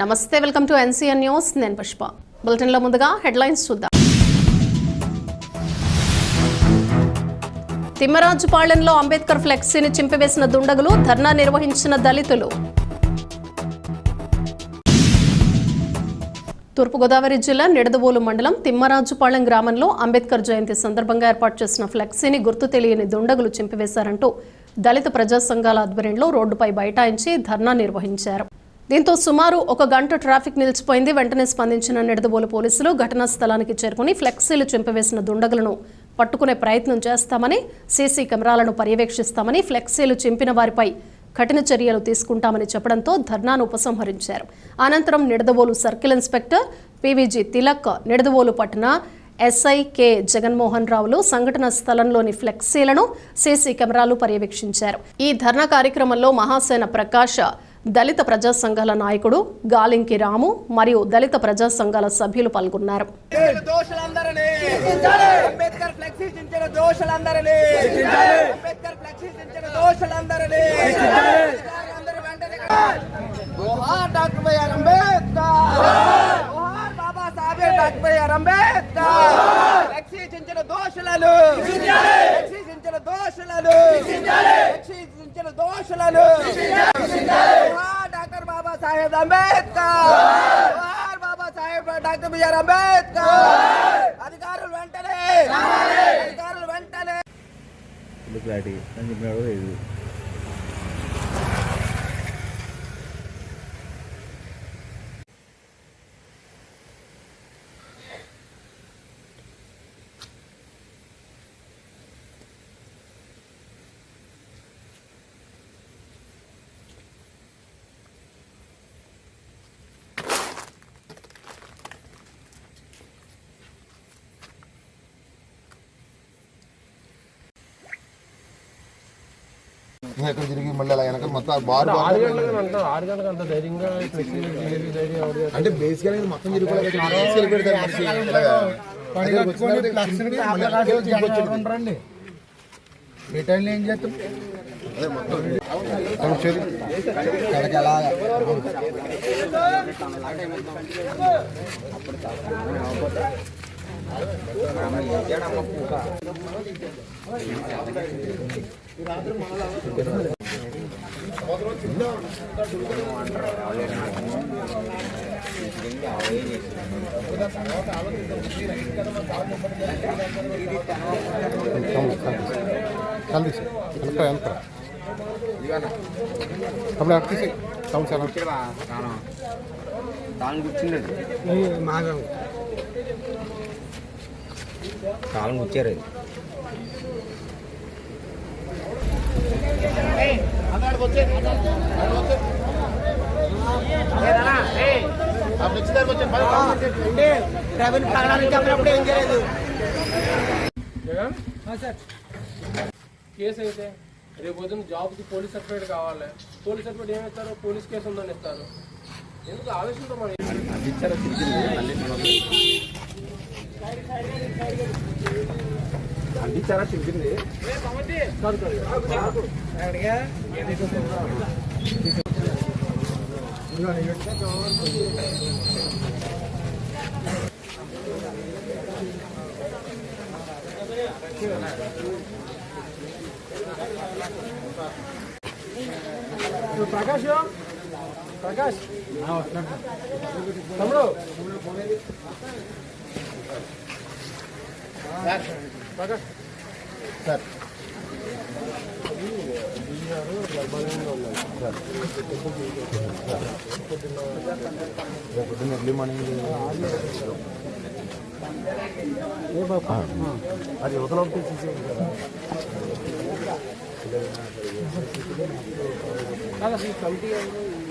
నమస్తే welcome to NCN news. నేను పుష్ప. బులెటిన్లో ముందుగా హెడ్లైన్స్ చూద్దాం. తిమ్మరాజుపాళెంలో అంబేద్కర్ ఫ్లెక్సీని చింపివేసిన దుండగులు ధర్నా నిర్వహించిన దళితులు. తూర్పుగోదావరి జిల్లా నిడదవోలు మండలం తిమ్మరాజుపాళెం గ్రామంలో అంబేద్కర్ జయంతి సందర్భంగా ఏర్పాటు చేసిన ఫ్లెక్సీని గుర్తు తెలియని దుండగులు చింపివేశారంటూ దళిత ప్రజా సంఘాల ఆధ్వర్యంలో రోడ్డుపై బైఠాయించి ధర్నా నిర్వహించారు. దీంతో సుమారు ఒక గంట ట్రాఫిక్ నిలిచిపోయింది. వెంటనే స్పందించిన నిడదబోలు పోలీసులు ఘటనా స్థలానికి చేరుకుని ఫ్లెక్సీలు చింపివేసిన దుండగులను పట్టుకునే ప్రయత్నం చేస్తామని సీసీ కెమెరాలను పర్యవేక్షిస్తామని ఫ్లెక్సీలు చింపిన వారిపై కఠిన చర్యలు తీసుకుంటామని చెప్పడంతో ధర్నాను ఉపసంహరించారు. అనంతరం Nidadavolu circle inspector PVG Tilak Nidadavolu పట్టణ ఎస్ఐ కె. జగన్మోహన్ రావులు సంఘటన స్థలంలోని ఫ్లెక్సీలను సీసీ కెమెరాలు పర్యవేక్షించారు. ఈ ధర్నా కార్యక్రమంలో మహాసేన ప్రకాష్ దళిత ప్రజా సంఘాల నాయకుడు గాలింకి రాము మరియు దళిత ప్రజా సంఘాల సభ్యులు పాల్గొన్నారు. బాబా దోషులను దోషులను దోషులను Saheb Ambedkar! Baba Saheb doctor B R Ambedkar! అధికారులు వెంటనే! అధికారులు వెంటనే! క్లారిటీ అని చెప్పినాడు ఎక్కడ తిరిగి మళ్ళీ అలా వెనక మొత్తం బార్? అంటే బేసిక్ అనేది మొత్తం తిరిగిపోలేదు పెడతారు మనిషి. ఇలాగా. అదే వచ్చిన తర్వాత చింపి మళ్ళీ అక్కడే వచ్చి చింపొచ్చింది. అదే మొత్తం. అవును, చేది. కడకి అలా. అవును, కలిపి. కలిపి సార్. వెనక, వెనక. అప్పుడు అటు తీసేయ్. అవును సార్ అవును. కాలం వచ్చారు జగన్ కేసు అయితే రేపు పొద్దున్న జాబ్కి పోలీస్ సర్టిఫికేట్ కావాలి. పోలీస్ సర్టిఫికేట్ ఏమి ఇస్తారు? పోలీస్ కేసు ఉందని ఇస్తారు. ఎందుకు ఆవేశంతో మరి అందించారా కాదు ప్రకాష్ ప్రకాష్. తమ్ముడు. సార్ రేపు పొద్దున్న ఎర్లీ మార్నింగ్ అది యువతలో ఉంటే తీసేయండి కదా కమిటీ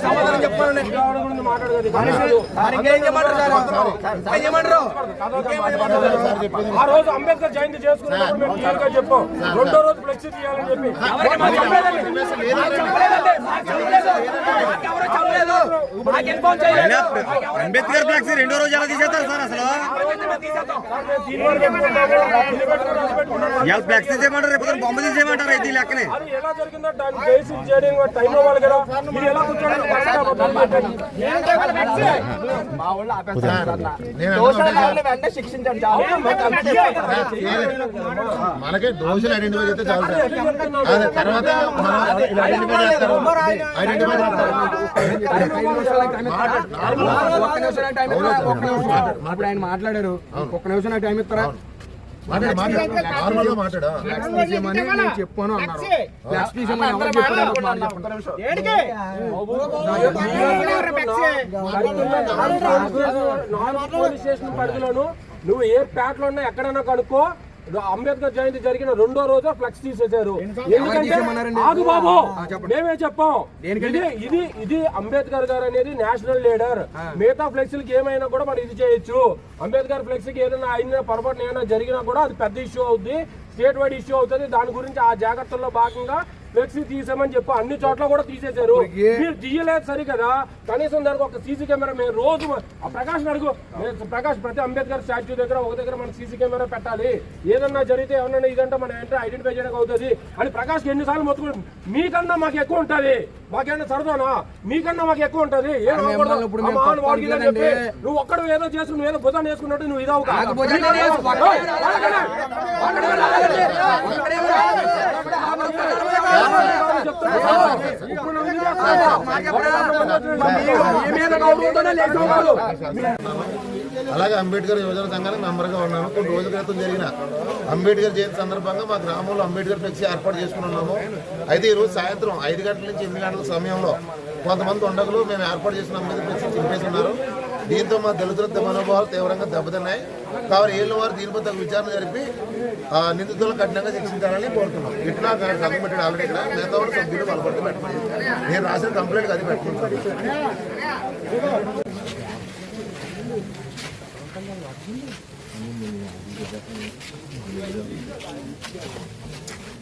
సమాధానం ఆ రోజు అంబేద్కర్ జయంతి చేసుకున్నప్పుడు మేము క్లియర్గా చెప్పాం రెండో రోజు ఫ్లెక్సీ తీయాలని చెప్పి అంబేద్కర్ రెండో రోజు ఎలా తీసేస్తారు సార్ అసలు ఫ్లెక్సీ తీసేయమంటారు రేపు బొమ్మ తీసేయమంటారు అయితే ఈ లెక్కనే. అది ఎలా జరిగిందో దాన్ని బేసిక్ చేయడం టైం ఇవ్వాలి కదా. మీరు ఎలా కూర్చోండి మా వాళ్ళు ఆపేస్తారు అన్న. నేను దోషులు అన్నది కావాలంటే వెంటనే శిక్షించండి. చాలు. మనకి దోషులు ఐడెంటిఫై చేస్తే చాలు సార్. అదే తర్వాత ఐడెంటిఫై చేస్తారు. ఐడెంటిఫై చేస్తారు. ఒక్క నిమిషం టైం? ఒక్క నిమిషం. ఇప్పుడు ఆయన మాట్లాడారు. ఒక్క నిమిషం టైం ఇస్తారా? చెప్పాను అన్నారు. పోలీస్ స్టేషన్ పరిధిలోను. నువ్వు ఏ ప్యాట్లో ఉన్నా ఎక్కడైనా కనుక్కో అంబేద్కర్ జయంతి జరిగిన రెండో రోజు ఫ్లెక్స్ తీసేశారు. ఎందుకంటే బాబు. మేమే చెప్పాం? ఇది ఇది ఇది అంబేద్కర్ గారు అనేది నేషనల్ లీడర్. మిగతా ఫ్లెక్సీలకి ఏమైనా కూడా మనం ఇది చేయొచ్చు. అంబేద్కర్ ఫ్లెక్సీకి ఏదైనా అయినా పొరపాటున ఏమైనా జరిగినా కూడా అది పెద్ద ఇష్యూ అవుద్ది. స్టేట్ వైడ్ ఇష్యూ అవుతుంది. దాని గురించి ఆ జాగ్రత్తల్లో భాగంగా ఫ్లెక్సీ తీసామని చెప్పి అన్ని చోట్ల కూడా తీసేశారు. మీరు తీయలేదు సరి కదా? కనీసం దానికి ఒక సీసీ కెమెరా మేము రోజు ఆ ప్రకాష్ అడుగు. ప్రకాష్ ప్రతి అంబేద్కర్ స్టాచ్యూ దగ్గర ఒక దగ్గర మన సీసీ కెమెరా పెట్టాలి. ఏదన్నా జరిగితే ఏమన్నా ఇదంటే మనం ఏంటో ఐడెంటిఫై చేయడానికి అవుతుంది. అని ప్రకాష్ ఎన్నిసార్లు మొత్తుకుంటు మీకన్నా మాకు ఎక్కువ ఉంటది. మాకేమన్నా సరదానా మీకన్నా మాకు ఎక్కువ ఉంటది నువ్వు ఒక్కడు ఏదో చేసి నువ్వు ఏదో భుజాన్ని వేసుకున్నట్టు నువ్వు ఇదవు పక్కనే. అలాగే అంబేద్కర్ యువజన సంఘానికి మెంబర్గా ఉన్నాను కొన్ని రోజుల క్రితం జరిగిన అంబేద్కర్ జయంతి సందర్భంగా మా గ్రామంలో అంబేద్కర్ ఫ్లెక్సీ ఏర్పాటు చేసుకుని ఉన్నాము. అయితే ఈరోజు సాయంత్రం ఐదు గంటల నుంచి ఎనిమిది గంటల సమయంలో కొంతమంది ఉండగలు మేము ఏర్పాటు చేసిన అంబేద్కర్ ఫ్లెక్సీ చింపేస్తున్నారు. ఉన్నారు దీంతో మా దళితుల మనోభావాలు తీవ్రంగా దెబ్బతిన్నాయి. కాబట్టి ఏళ్ళ వారు దీనిపై తగు విచారణ జరిపి ఆ, నిందితులను కఠినంగా శిక్షించాలని కోరుతున్నాం. ఇట్లా సంఘం పెట్టాడు ఆల్రెడీ ఇక్కడ మిగతా వాళ్ళు వాళ్ళ వాళ్ళపడి పెట్టండి నేను రాసిన కంప్లైంట్ అది పెట్టుకుంటాను Thank you.